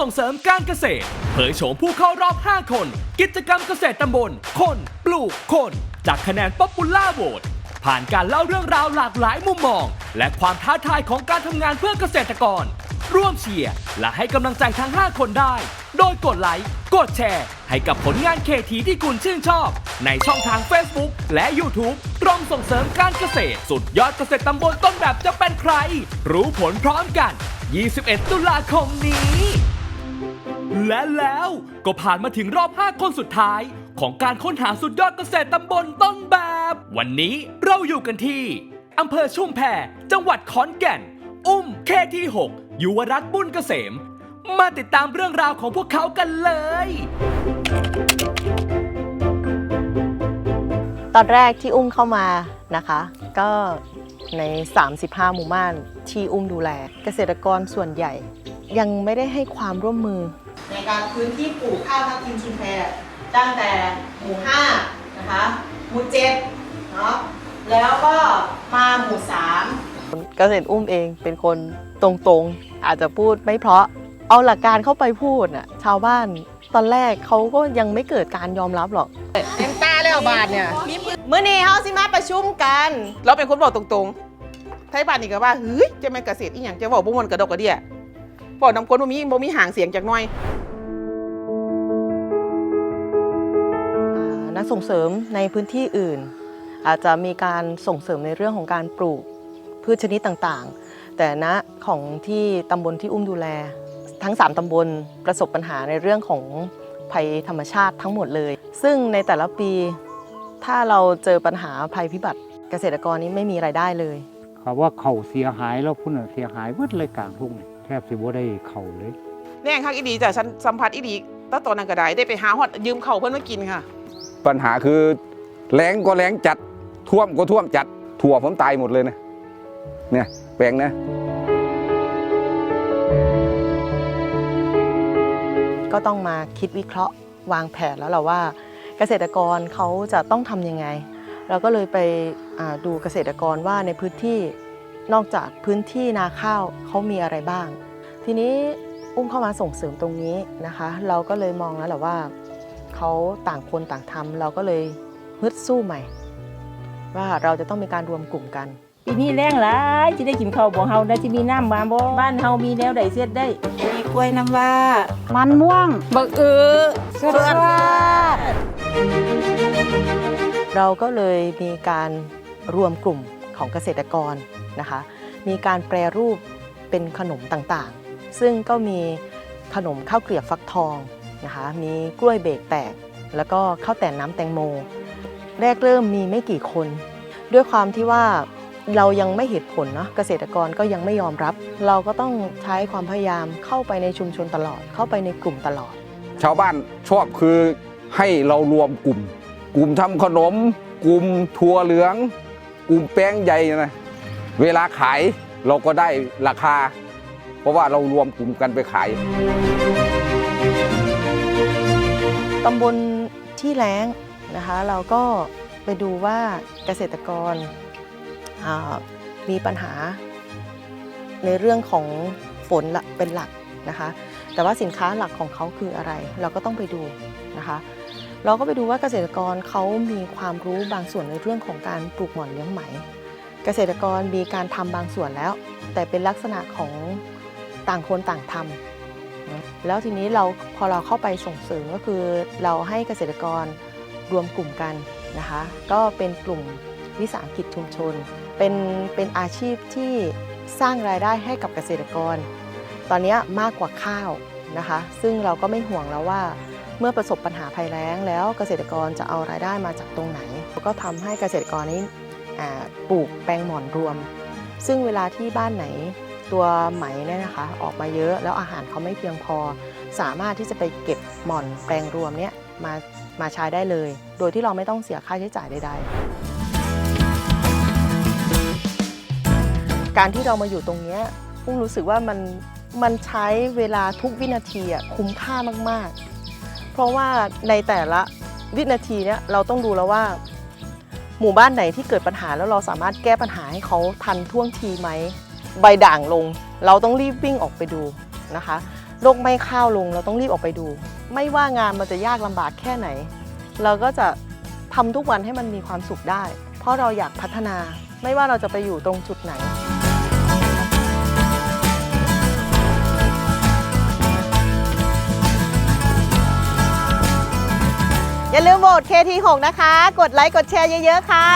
ส่งเสริมการเกษตร เผยโฉมผู้เข้ารอบ 5 คน กิจกรรมเกษตรตำบล คน ปลูกคน จากคะแนนป๊อปปูล่าโหวตผ่านการเล่าเรื่องราวหลากหลายมุมมอง และความท้าทายของการทำงานเพื่อเกษตรกร ร่วมเชียร์และให้กำลังใจทั้ง 5 คนได้ โดยกดไลค์ กดแชร์ ให้กับผลงานเคทีที่คุณชื่นชอบ ในช่องทาง Facebook และ YouTube กรมส่งเสริมการเกษตร สุดยอดเกษตรตำบลต้นแบบจะเป็นใคร รู้ผลพร้อมกัน 21 ตุลาคมนี้ และแล้วก็ผ่านมาถึงรอบ 5 คนสุดท้าย ของการค้นหาสุดยอดเกษตรตำบลต้นแบบ วันนี้เราอยู่กันที่อำเภอชุมแพจังหวัดขอนแก่น อุ้มเคที่ 6 ยุวรัตน์บุญเกษม มาติดตามเรื่องราวของพวกเขากันเลย ตอนแรกที่อุ้มเข้ามานะคะ ก็ใน 35 หมู่บ้านที่อุ้มดูแล เกษตรกรส่วนใหญ่ ยังไม่ได้ให้ความร่วมมือ ในการพื้นที่ปลูกข้าวทับทิมชุมแพตั้งแต่หมู่5นะคะหมู่7เนาะแล้วก็มาหมู่3เกษตรอุ้มเองเป็นคนตรงๆ อาจจะพูดไม่เพราะเอาหลักการเข้าไปพูดน่ะชาวบ้านตอนแรกเขาก็ยังไม่เกิดการยอมรับหรอกเต็มตาแล้วบาทเนี่ยมื่อนี้เฮาสิมาประชุมกัน เราเป็นคนบอกตรงๆไทยบ้านนี่ก็ว่าเฮ้ยจะแม่นเกษตรอีหยังจะบอกบ่มวนกระดกกระเดีย บอกนำคนบ่มีบ่มีหางเสียงจากหน้อยอ่านักส่งเสริมในพื้นที่อื่น อาจจะมีการส่งเสริมในเรื่องของการปลูกพืชชนิดต่างๆ แต่ณของที่ตำบลที่อุ้มดูแล ทั้ง 3ตำบลประสบปัญหาในเรื่องของภัยธรรมชาติทั้งหมดเลย ซึ่งในแต่ละปี ถ้าเราเจอปัญหาภัยพิบัติ เกษตรกรนี้ไม่มีรายได้เลย เขาว่าเขาเสียหายแล้วพุ่นนะเสียหายเบิดเลยกลางทุ่งนี่แท บสิบ่ได้เข่าเลยแน่คักอีดีจ้ะฉันสัมผัสอีดีตั้งตอนนั้นก็ได้ได้ไปหาฮอดยืมเข่าวเพิ่นมากินค่ะ ปัญหาคือแรงก็แรงจัดท่วมก็ท่วมจัดถั่วผมตายหมดเลยนะเนี่ยแปลงนะ ก็ต้องมาคิดวิเคราะห์วางแผนแล้วเราว่าเกษตรกรเขาจะต้องทำยังไง เราก็เลยไปอ่าดูเกษตรกรว่าในพื้นที่นอกจากพื้นที่นาข้าวเขามีอะไรบ้าง ทีนี้อุ้มเข้ามาส่งเสริมตรงนี้นะคะ เราก็เลยมองแล้วแหละว่าเขาต่างคนต่างทำเราก็เลยฮึดสู้ใหม่ ว่าเราจะต้องมีการรวมกลุ่มกันปีนี้แรงหลายจะได้กินข้าวบ่เฮาได้สิมีน้ำมาบ่บ้านเฮามีแนวใดเสียดได้มีกล้วยน้ำว้ามันม่วงบักเออเสื้อดเราก็เลยมีการรวมกลุ่มของเกษตรกรนะคะ มีการแปรรูปเป็นขนมต่างๆ ซึ่งก็มีขนมข้าวเกลียบฟักทองนะคะมีกล้วยเบรกแตก แล้วก็ข้าวแต่นน้ำแตงโม แรกเริ่มมีไม่กี่คน ด้วยความที่ว่าเรายังไม่เหตุผลเนาะเกษตรกรก็ยังไม่ยอมรับ เราก็ต้องใช้ความพยายามเข้าไปในชุมชนตลอด เข้าไปในกลุ่มตลอด ชาวบ้านชอบคือให้เรารวมกลุ่ม กลุ่มทำขนม กลุ่มถั่วเหลือง กลุ่มแป้งใหญ่นะเวลาขายเราก็ได้ราคา เพราะว่าเรารวมกลุ่มกันไปขายตำบลที่แล้งนะคะ เราก็ไปดูว่าเกษตรกรมีปัญหาในเรื่องของฝนเป็นหลักนะคะ แต่ว่าสินค้าหลักของเขาคืออะไร เราก็ต้องไปดูนะคะ เราก็ไปดูว่าเกษตรกรเขามีความรู้บางส่วนในเรื่องของการปลูกหม่อนเลี้ยงไหม เกษตรกรมีการทำบางส่วนแล้ว แต่เป็นลักษณะของ ต่างคนต่างทำแล้วทีนี้เราพอเราเข้าไปส่งเสริมก็คือเราให้เกษตรกรรวมกลุ่มกันนะคะ ก็เป็นกลุ่มวิสาหกิจชุมชน เป็นเป็นอาชีพที่สร้างรายได้ให้กับเกษตรกร ตอนนี้มากกว่าข้าวนะคะ ซึ่งเราก็ไม่ห่วงแล้วว่าเมื่อประสบปัญหาภัยแล้ง แล้วเกษตรกรจะเอารายได้มาจากตรงไหน ก็ทำให้เกษตรกรนี้ปลูกแปลงหมอนรวม ซึ่งเวลาที่บ้านไหน ตัวไหมเนี่ยนะคะ ออกมาเยอะแล้วอาหารเขาไม่เพียงพอ สามารถที่จะไปเก็บหม่อนแปลงรวมเนี่ยมามาใช้ได้เลย โดยที่เราไม่ต้องเสียค่าใช้จ่ายใดๆ การที่เรามาอยู่ตรงเนี้ยพุ่งรู้สึกว่ามันมันใช้เวลาทุกวินาทีอะคุ้มค่ามากๆ เพราะว่าในแต่ละวินาทีเนี่ยเราต้องดูแล้วว่า หมู่บ้านไหนที่เกิดปัญหาแล้วเราสามารถแก้ปัญหาให้เขาทันท่วงทีไหม ใบด่างลง เราต้องรีบวิ่งออกไปดูนะคะโลกไม่ข้าวลงเราต้องรีบออกไปดู ไม่ว่างานมันจะยากลำบากแค่ไหน เราก็จะทำทุกวันให้มันมีความสุขได้ เพราะเราอยากพัฒนาไม่ว่าเราจะไปอยู่ตรงจุดไหนอย่าลืมโหวต KT6 นะคะ กดไลค์ กดแชร์เยอะ ๆ ค่ะ